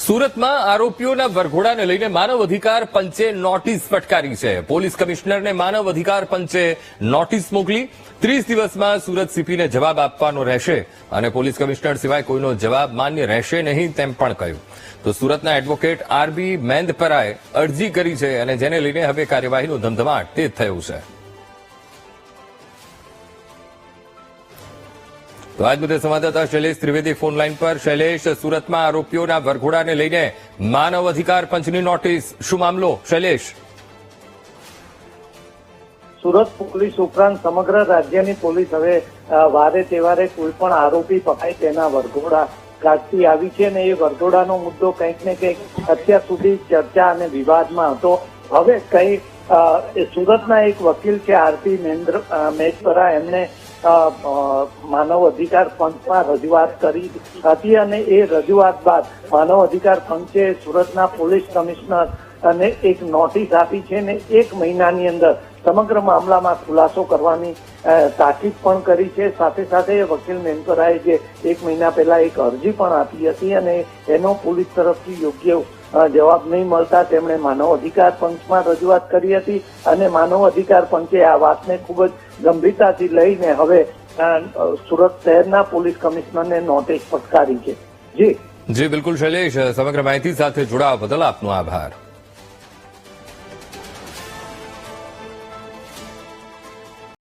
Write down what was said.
સુરતમાં આરોપીઓના વરઘોડાને લઈને માનવ અધિકાર પંચે નોટિસ ફટકારી છે. પોલીસ કમિશનરને માનવ અધિકાર પંચે નોટિસ મોકલી. ત્રીસ દિવસમાં સુરત સીપીને જવાબ આપવાનો રહેશે અને પોલીસ કમિશનર સિવાય કોઈનો જવાબ માન્ય રહેશે નહીં તેમ પણ કહ્યું. તો સુરતના એડવોકેટ આરબી મેંદપરાએ અરજી કરી છે અને જેને લઈને હવે કાર્યવાહીનો ધમધમાટ તેજ થયું છે. તો આજ મુદ્દે સંવાદદાતા શૈલેષ ત્રિવેદી ફોન લાઈન પર. શૈલેષ સુરતમાં આરોપીઓના વરઘોડાને લઈને માનવ અધિકાર પંચની નોટિસ. શું મામલો? શૈલેષ. સુરત પોલીસ ઉપરાંત સમગ્ર રાજ્યની પોલીસ હવે વારે તહેવારે કોઈ પણ આરોપી પકડાય તેના વરઘોડા કાઢતી આવી છે અને એ વરઘોડાનો મુદ્દો કંઈક ને કંઈક અત્યાર સુધી ચર્ચા અને વિવાદમાં હતો. હવે કઈ સુરતના એક વકીલ છે આરતી મેન્દ્ર મેચપરા અ, માનવ અધિકાર પંચમાં રજૂઆત કરી હતી અને એ રજૂઆત બાદ માનવ અધિકાર પંચે સુરતના પોલીસ કમિશનર અને એક નોટિસ આપી છે ને એક મહિનાની અંદર સમગ્ર મામલામાં ખુલાસો કરવાની તાકીદ પણ કરી છે. સાથે સાથે વકીલ મેનકરાએ જે એક મહિના પહેલા એક અરજી પણ આપી હતી અને એનો પોલીસ તરફથી યોગ્ય જવાબ નહીં મળતા તેમણે માનવ અધિકાર પંચમાં રજૂઆત કરી હતી અને માનવ અધિકાર પંચે આ વાતને ખૂબ જ ગંભીરતાથી લઈને હવે સુરત શહેરના પોલીસ કમિશનરને નોટિસ ફટકારી છે. જી. જી, બિલકુલ શૈલેષ, સમગ્ર માહિતી સાથે જોડાવા બદલ આપનો આભાર.